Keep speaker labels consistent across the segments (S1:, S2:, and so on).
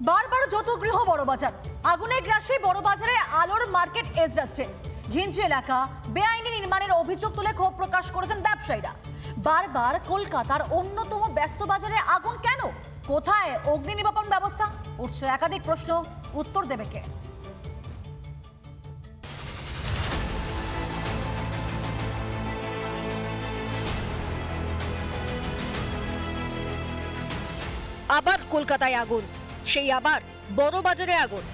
S1: বারবার যত গৃহ বড়বাজার আগুনে গ্রাসে বড়বাজারে আলোর মার্কেট এজরাস্টে ঘিঞ্চু এলাকা বেআইনি নির্মাণের অভিযোগ তুলে ক্ষোভ প্রকাশ করেছেন ব্যবসায়ীরা। বারবার কলকাতার অন্যতম ব্যস্ত বাজারে আগুন কেন? কোথায় অগ্নি নির্বাপন ব্যবস্থা? উঠছে একাধিক প্রশ্ন, উত্তর দেবে কে?
S2: আবার কলকাতায় আগুন। সেই আবার বড় বাজারে আগুন।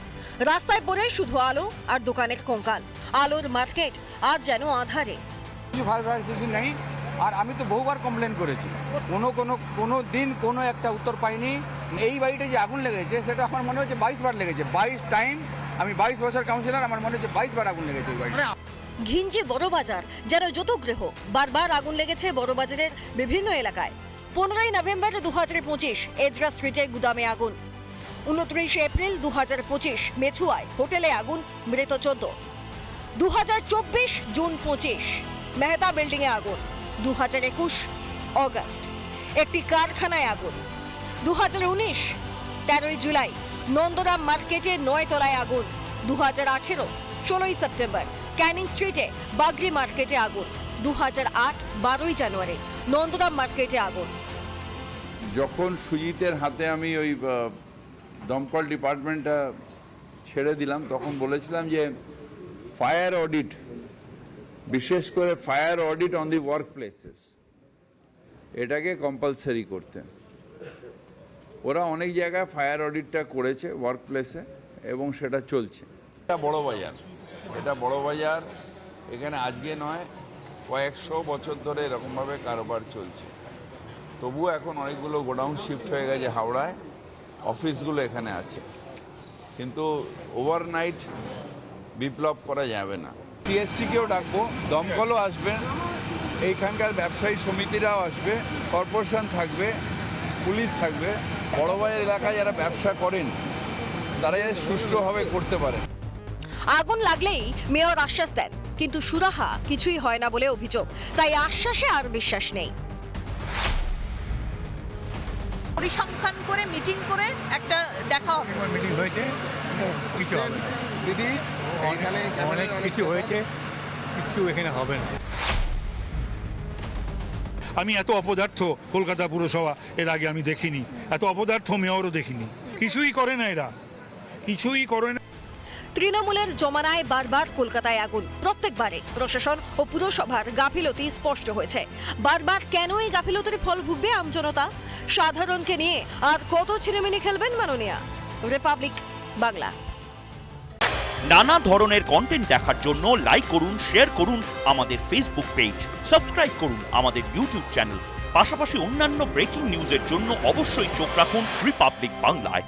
S2: রাস্তায় পড়ে শুধু আলো আর দোকানের কঙ্কাল। আলোর মার্কেট আর যেন আধারে।
S3: কিছু ফায়ার ফায়ার স্টেশন নেই আর আমি তো বহুবার কমপ্লেন করেছি। কোনো কোনো কোনো দিন কোনো একটা উত্তর পাইনি। এই বাড়িতে যে আগুন লেগেছে সেটা আমার মনে হচ্ছে বাইশ বার লেগেছে। বাইশ টাইম আমি বাইশ বছর কাউন্সিলর আমার মনে হচ্ছে বাইশ বার আগুন লেগেছে
S2: ঘিঞ্জি বড় বাজার যেন যত গৃহ বারবার আগুন লেগেছে বড় বাজারের বিভিন্ন এলাকায়। পনেরোই নভেম্বর দু হাজার পঁচিশ এজরা স্ট্রিটে গুদামে আগুন। উনত্রিশে এপ্রিল দু হাজার পঁচিশ মেছুয়ায় হোটেলে আগুন, মৃত চোদ্দ। দু হাজার চব্বিশ জুন পঁচিশ মেহতা বিল্ডিংয়ে আগুন। দু হাজার একুশ অগস্ট, একটি কারখানায় আগুন। দু হাজার উনিশ তেরোই জুলাই, নন্দরাম মার্কেটে নয় তলায় আগুন। দু হাজার আঠেরো ষোলোই সেপ্টেম্বর, ক্যানিং স্ট্রিটে বাগরি মার্কেটে আগুন। দু হাজার আট বারোই জানুয়ারি, নন্দরাম মার্কেটে আগুন।
S4: যখন সুজিতের হাতে আমি ওই দমকল ডিপার্টমেন্টটা ছেড়ে দিলাম। তখন বলেছিলাম যে ফায়ার অডিট বিশেষ করে fire audit on the work places এটাকে কম্পালসারি করতে। ওরা অনেক জায়গায় ফায়ার অডিটটা করেছে ওয়ার্ক প্লেসে এবং সেটা চলছে। এটা বড় বাজার। এটা বড় বাজার। এখানে আজকে নয়, কয়েকশো বছর ধরে এরকমভাবে কারোবার চলছে। তবুও এখন অনেকগুলো গোডাউন শিফট হয়ে গেছে হাওড়ায়। অফিসগুলো এখানে আছে। কিন্তু ওভারনাইট বিপ্লব করা যাবে না। সিএসসিকেও ডাকবো দমকলও আসবেন এইখানকার ব্যবসায়ী সমিতিরাও আসবে কর্পোরেশন থাকবে পুলিশ থাকবে বড় বড়বাজার এলাকায় যারা ব্যবসা করেন তারা যাতে সুষ্ঠুভাবে করতে পারে।
S2: আগুন লাগলেই মেয়র আশ্বাস দেন কিন্তু সুরাহা কিছুই হয় না বলে অভিযোগ। তাই আশ্বাসে আর বিশ্বাস নেই।
S5: পরিসংখ্যান করে মিটিং করে একটা দেখা হবে।
S6: মিটিং হয়েছে কিছু হবে
S7: দিদি
S6: অনেক কিছু হয়েছে কিছু এখানে হবে না।
S8: আমি এত অপদার্থ কলকাতা পুরসভা এর আগে আমি দেখিনি। এত অপদার্থ মেয়রও দেখিনি। কিছুই করে না এরা। কিছুই করে না।
S2: তৃণমূলের জমানায় বারবার কলকাতায় আগুন। প্রত্যেকবারে প্রশাসন ও পুরসভার গাফিলতি স্পষ্ট হয়েছে। বারবার কেন এই গাফিলতির ফল ভুগবে আমজনতা সাধারণকে নিয়ে আর কত ছিনেমিনি খেলবেন মাননীয়া? রিপাবলিক বাংলা।
S9: নানা ধরনের কন্টেন্ট দেখার জন্য লাইক করুন শেয়ার করুন আমাদের ফেসবুক পেজ সাবস্ক্রাইব করুন আমাদের ইউটিউব চ্যানেল পাশাপাশি অন্যান্য ব্রেকিং নিউজের জন্য অবশ্যই চোখ রাখুন রিপাবলিক বাংলায়